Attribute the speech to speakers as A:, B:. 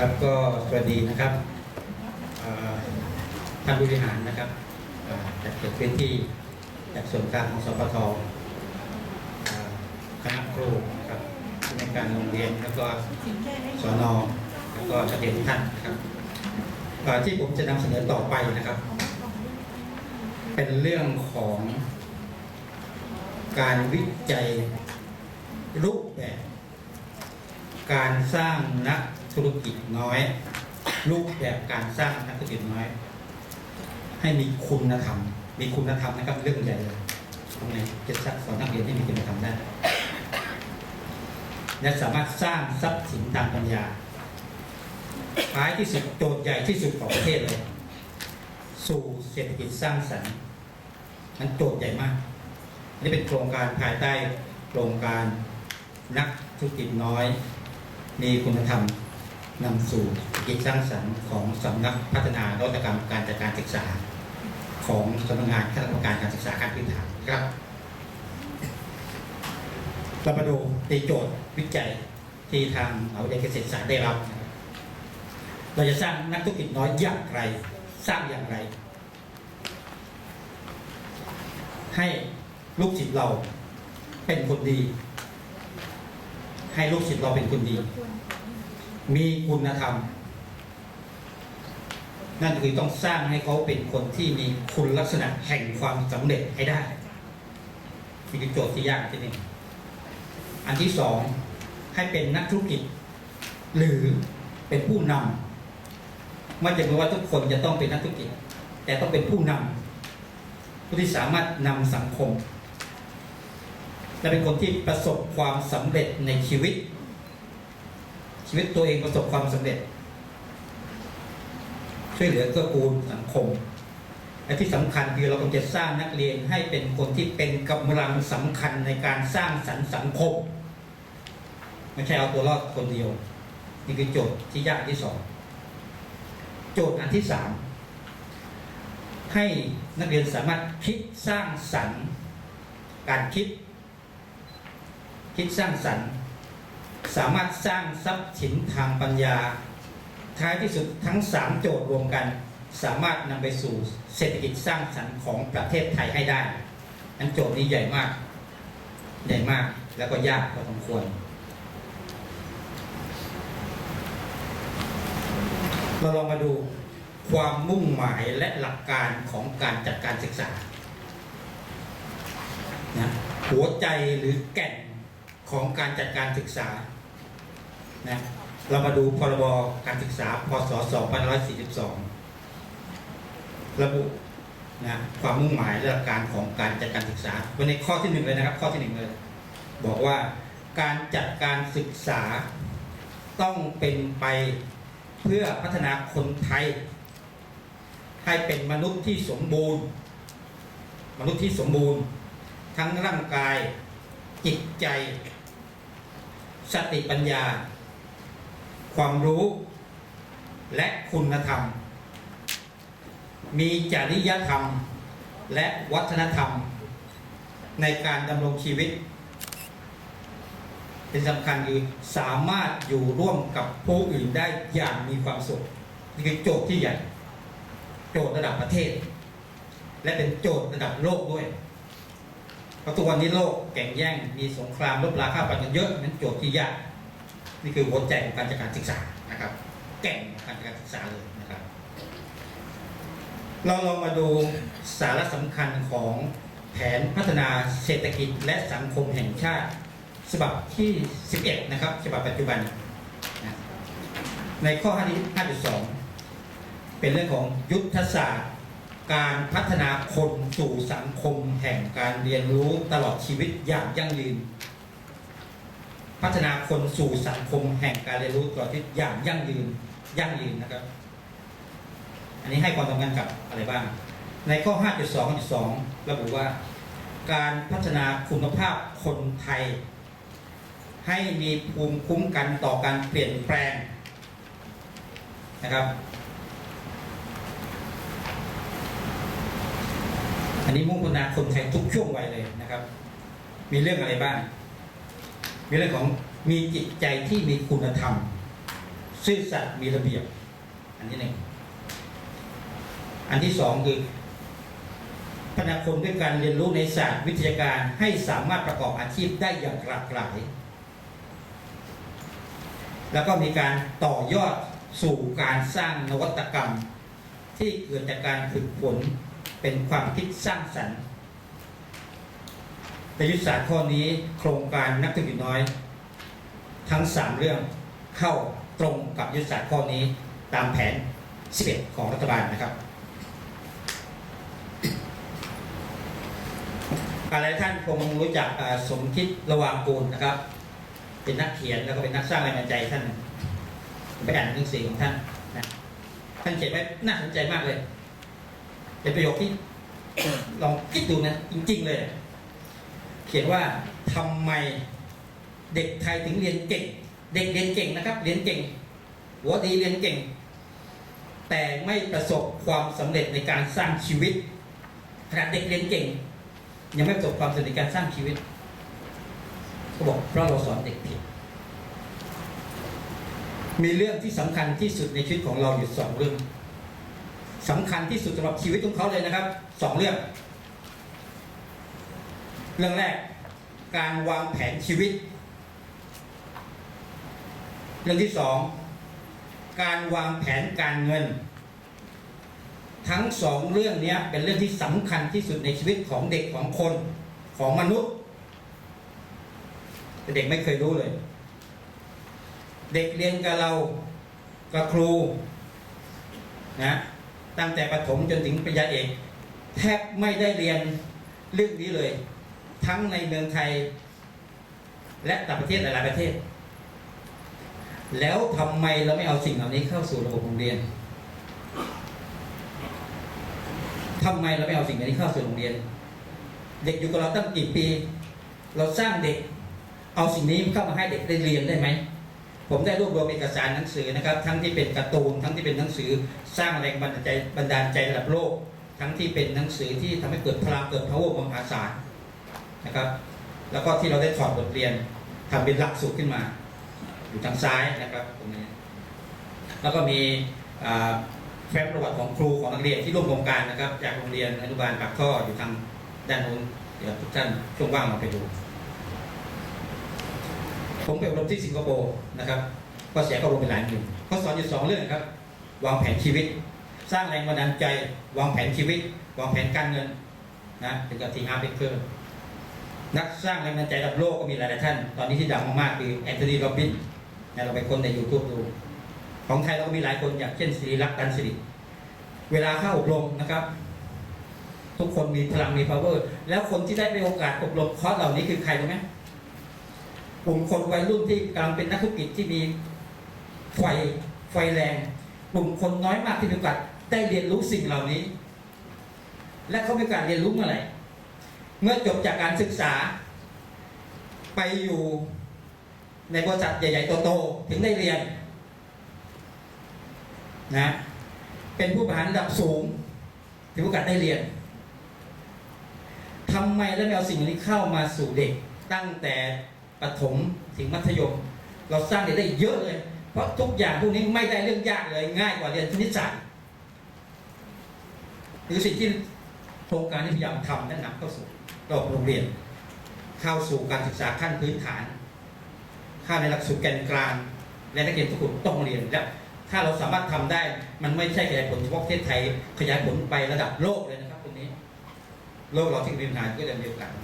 A: ครับก็สวัสดีนะครับท่านผู้บริหารนะครับจากเขตพื้นที่จากส่วนกลางของสปทคณะครูนะครับในการโรงเรียนแล้วก็สอนอแล้วก็นักเรียนท่านนะครับที่ผมจะนำเสนอต่อไปนะครับ เป็นเรื่องของการวิจัยรูปแบบ การสร้างนัก ธุรกิจน้อย รูปแบบการสร้างนักธุรกิจน้อย ให้มีคุณธรรม มีคุณธรรมนะครับเรื่องใหญ่เลยทำไงจะสอนนักเรียนให้มีคุณธรรมได้และสามารถสร้างทรัพย์สินทางปัญญาท้ายที่สุดโจทย์ใหญ่ที่สุดของประเทศเลย สู่เศรษฐกิจสร้างสรรค์นั้นโจทย์ใหญ่มาก นี่เป็นโครงการภายใต้โครงการนักธุรกิจน้อย มีคุณธรรม นำสู่กิจสร้างสรรค์ของสำนักพัฒนานวัตกรรมการจัดการศึกษา ของสำนักงานคณะกรรมการการศึกษาขั้นพื้นฐานครับเรามาดูตีโจทย์วิจัยที่ทางมหาวิทยาลัยเกษตรศาสตร์ได้รับ เราจะสร้างนักธุรกิจน้อยอย่างไร สร้างอย่างไร ให้ลูกศิษย์เราเป็นคนดี ให้ลูกศิษย์เราเป็นคนดี มีคุณธรรม นั่นคือต้องสร้างให้เขาเป็นคนที่มีคุณลักษณะแห่งความสำเร็จให้ได้นี่คือโจทย์ที่ยากที่หนึ่งอันที่สองให้เป็นนักธุรกิจ หรือเป็นผู้นำไม่จำเป็นว่าทุกคนจะต้องเป็นนักธุรกิจ แต่ต้องเป็นผู้นำผู้ที่สามารถนำสังคม และเป็นคนที่ประสบความสำเร็จในชีวิต ชีวิตตัวเองประสบความสำเร็จ ช่วยเหลือเกื้อกูลสังคมและที่สำคัญคือเราต้องจะสร้างนักเรียนให้เป็นคนที่เป็นกำลังสำคัญในการสร้างสรรค์สังคม ไม่ใช่เอาตัวรอดคนเดียว นี่คือโจทย์ที่ยากที่สองโจทย์อันที่สามให้นักเรียนสามารถคิดสร้างสรรค์ การคิด คิดสร้างสรรค์ สามารถสร้างทรัพย์สินทางปัญญา ท้ายที่สุดทั้ง 3 โจทย์รวมกัน สามารถนำไปสู่เศรษฐกิจสร้างสรรค์ของประเทศไทยให้ได้นั้นโจทย์นี้ใหญ่มาก ใหญ่มากแล้วก็ยากพอสมควร เราลองมาดูความมุ่งหมายและหลักการของการจัดการศึกษานะหัวใจหรือแก่นของการจัดการศึกษา นะเรามาดูพรบการศึกษาพศ 2542 ระบุนะความมุ่งหมายและหลักการของการจัดการศึกษาวันในข้อที่หนึ่งเลยนะครับ ข้อที่หนึ่งเลย บอกว่าการจัดการศึกษาต้องเป็นไปเพื่อพัฒนาคนไทย ให้เป็นมนุษย์ที่สมบูรณ์ มนุษย์ที่สมบูรณ์ ทั้งร่างกายจิตใจ สติปัญญา ความรู้ และคุณธรรม มีจริยธรรม และวัฒนธรรม ในการดำรงชีวิต เป็นสำคัญคือสามารถอยู่ร่วมกับผู้อื่นได้อย่างมีความสุขนี่คือโจทย์ที่ใหญ่ โจทย์ระดับประเทศ และเป็นโจทย์ระดับโลกด้วยเพราะทุกวันนี้โลกแข่งแย่งมีสงครามลบราค่าฟันกันเยอะนั้นโจทย์ที่ยาก นี่คือหัวใจของการจัดการศึกษานะครับ แก่งการจัดการศึกษาเลยนะครับ เราลองมาดูสาระสำคัญของแผนพัฒนาเศรษฐกิจและสังคมแห่งชาติฉบับที่ 11 นะครับฉบับปัจจุบันนะในข้อ5.2 เป็นเรื่องของยุทธศาสตร์ การพัฒนาคนสู่สังคมแห่งการเรียนรู้ตลอดชีวิตอย่างยั่งยืน พัฒนาคนสู่สังคมแห่งการเรียนรู้ตลอดชีวิตอย่างยั่งยืนยั่งยืนนะครับ อันนี้ให้ความสำคัญกับอะไรบ้าง ในข้อ 5.2.2 ระบุว่า การพัฒนาคุณภาพคนไทย ให้มีภูมิคุ้มกันต่อการเปลี่ยนแปลงนะครับ อันนี้มุ่งพัฒนาคนไทยทุกช่วงวัยเลยนะครับ มีเรื่องอะไรบ้าง มีเรื่องของมีจิตใจที่มีคุณธรรม ซื่อสัตย์มีระเบียบ อันที่หนึ่งอันที่สองคือพัฒนาคนด้วยการเรียนรู้ในศาสตร์วิทยาการให้สามารถประกอบอาชีพได้อย่างหลากหลาย แล้วก็มีการต่อยอดสู่การสร้างนวัตกรรม ที่เกิดจากการฝึกฝนเป็นความคิดสร้างสรรค์ ในยุทธศาสตร์ข้อนี้โครงการนักธุรกิจน้อย ทั้ง 3 เรื่องเข้าตรงกับยุทธศาสตร์ข้อนี้ตามแผน 11 ของรัฐบาลนะครับหลายท่านคงรู้จักสมคิดระวางกูลนะครับ เป็นนักเขียนแล้วก็เป็นนักสร้างแรงบันดาลใจท่านไปอ่านหนังสือของท่านนะท่านเขียนไว้น่าสนใจมากเลย เป็นประโยคที่ลองคิดดูนะจริง ๆ เลย ขียนว่าทำไมเด็กไทยถึงเรียนเก่ง เด็กเรียนเก่งนะครับ เรียนเก่ง หัวดีเรียนเก่ง แต่ไม่ประสบความสำเร็จในการสร้างชีวิตขนาดเด็กเรียนเก่ง ยังไม่ประสบความสำเร็จในการสร้างชีวิตเขาบอกเพราะเราสอนเด็กผิดมีเรื่องที่สำคัญที่สุดในชีวิตของเราอยู่สองเรื่องสำคัญที่สุดสำหรับชีวิตของเขาเลยนะครับสองเรื่อง เรื่องแรกการวางแผนชีวิต เรื่องที่สองการวางแผนการเงิน ทั้งสองเรื่องนี้เป็นเรื่องที่สำคัญที่สุดในชีวิตของเด็กของคนของมนุษย์ แต่เด็กไม่เคยรู้เลย เด็กเรียนกับเรากับครูนะตั้งแต่ประถมจนถึงปริญญาเอกแทบไม่ได้เรียนเรื่องนี้เลย ทั้งในเมืองไทย และต่างประเทศหลายประเทศ แล้วทำไมเราไม่เอาสิ่งเหล่านี้เข้าสู่ระบบโรงเรียนทำไมเราไม่เอาสิ่งเหล่านี้เข้าสู่โรงเรียน เด็กอยู่กับเราตั้งกี่ปี เราสร้างเด็ก เอาสิ่งนี้เข้ามาให้เด็กได้เรียนได้ไหมผมได้รวบรวมเอกสารหนังสือนะครับ ทั้งที่เป็นการ์ตูนทั้งที่เป็นหนังสือสร้างแรงบันดาลใจบันดาลใจระดับโลก ทั้งที่เป็นหนังสือที่ทำให้เกิดพลังเกิด power มหาศาล นะครับ แล้วก็ที่เราได้ถอดบทเรียนทำเป็นหลักสูตรขึ้นมา อยู่ทางซ้ายนะครับตรงนี้ แล้วก็มีแฟ้มประวัติของครูของนักเรียนที่ร่วมโครงการนะครับ จากโรงเรียนอนุบาลปากท่ออยู่ทางด้านนู้นเดี๋ยวทุกท่านช่วงว่างมาไปดู ผมไปอบรมที่สิงคโปร์นะครับ ก็เสียก็อบรมไปหลายหมื่นเขาสอนอยู่สองเรื่องครับ วางแผนชีวิต สร้างแรงบันดาลใจ วางแผนชีวิต วางแผนการเงินนะเป็นกับทีอาร์เบเกอร์ นักสร้างแรงบันดาลใจระดับโลกก็มีหลายๆท่าน ตอนนี้ที่ดังมากๆคือแอนโทนีโรบินนะเราไปคนใน YouTube ดู ของไทยเราก็มีหลายคนอย่างเช่นศิริลักษณ์ตันสิริเวลาเข้าอบรมนะครับ ทุกคนมีพลังมี power แล้วคนที่ได้ไปโอกาสอบรมคอร์สเหล่านี้คือใครรู้ไหมกลุ่มคนวัยรุ่นที่กำลังเป็นนักธุรกิจที่มีไฟไฟแรง กลุ่มคนน้อยมากที่มีโอกาสได้เรียนรู้สิ่งเหล่านี้ และเขามีโอกาสเรียนรู้เมื่อไหร่ เมื่อจบจากการศึกษา ไปอยู่ในบริษัทใหญ่ๆโตๆถึงได้เรียนนะเป็นผู้บริหารระดับสูงถึงโอกาสได้เรียนทำไมแล้วไม่เอาสิ่งนี้เข้ามาสู่เด็ก ตั้งแต่ประถมถึงมัธยม เราสร้างเด็กได้เยอะเลย เพราะทุกอย่างพวกนี้ไม่ได้เรื่องยากเลยง่ายกว่าเรียนคณิตศาสตร์นี่คือสิ่งที่โครงการนี้พยายามทำและนำเข้าสู่ รอบโรงเรียน เข้าสู่การศึกษาขั้นพื้นฐาน เข้าในหลักสูตรแกนกลาง และนักเรียนทุกคนต้องเรียนและถ้าเราสามารถทำได้มันไม่ใช่ขยายผลเฉพาะประเทศไทย ขยายผลไประดับโลกเลยนะครับตรงนี้ โลกเราที่มีปัญหาก็จะมีโอกาสน